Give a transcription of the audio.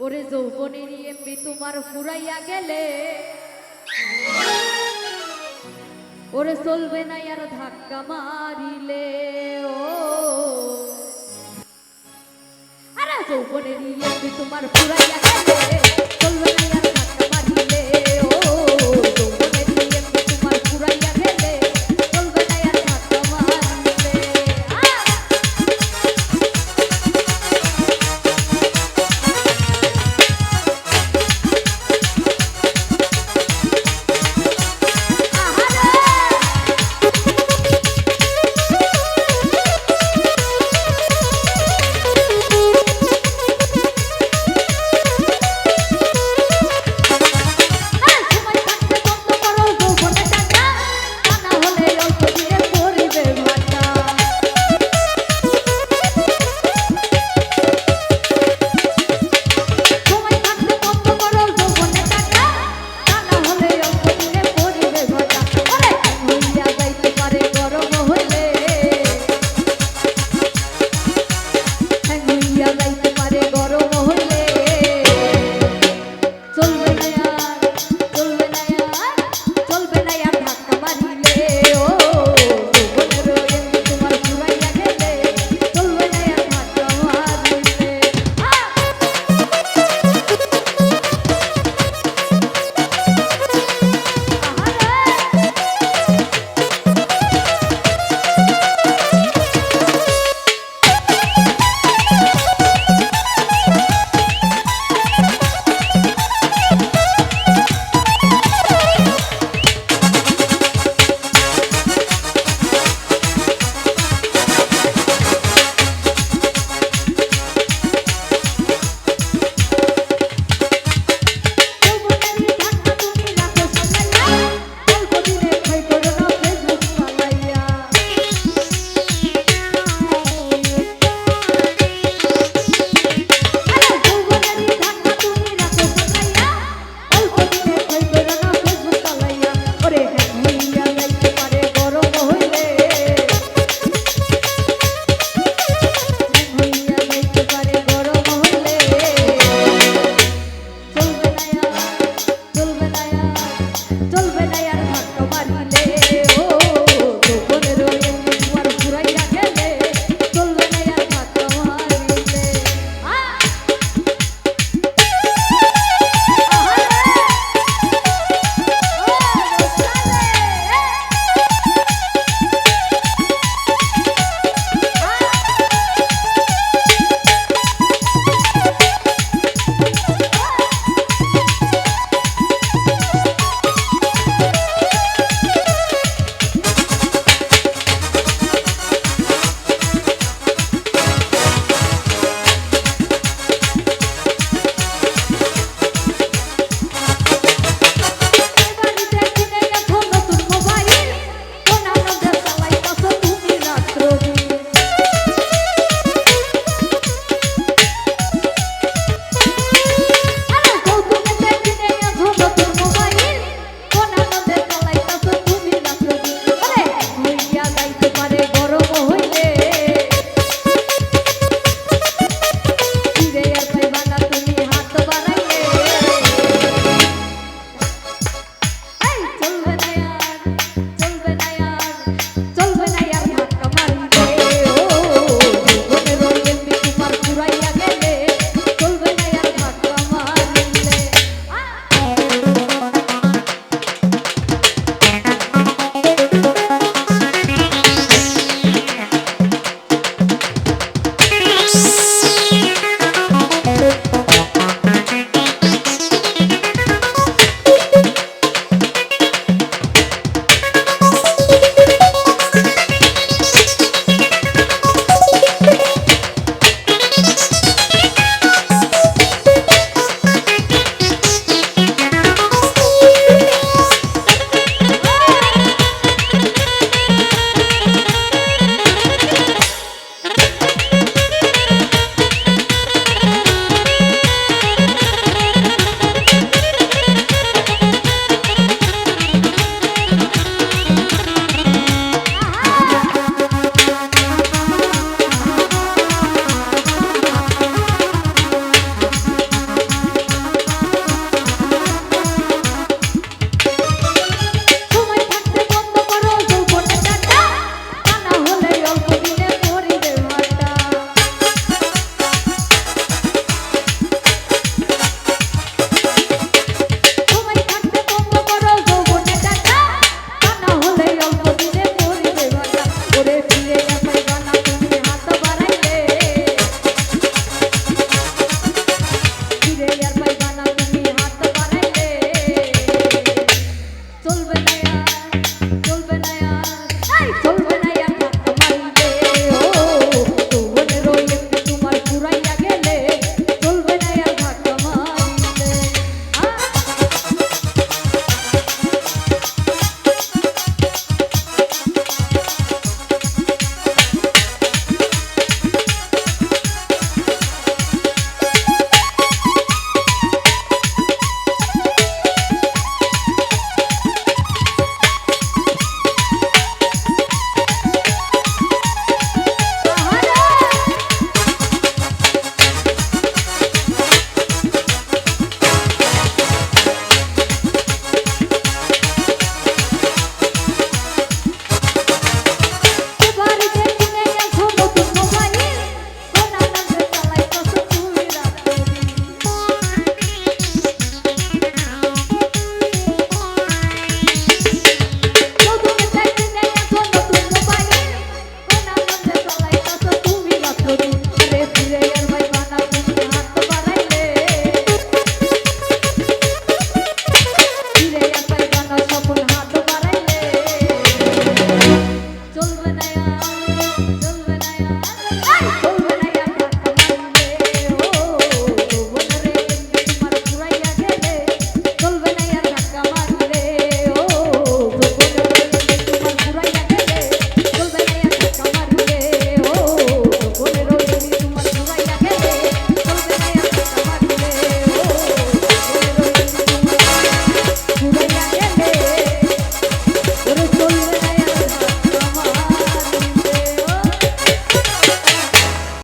ওরে যৌবনের এমবি তোমার ফুরাইয়া গেলে। ওরে চলবে না আর ধাক্কা মারিলে, ও। আরে যৌবনের এমবি তোমার ফুরাইয়া গেলে, চলবে না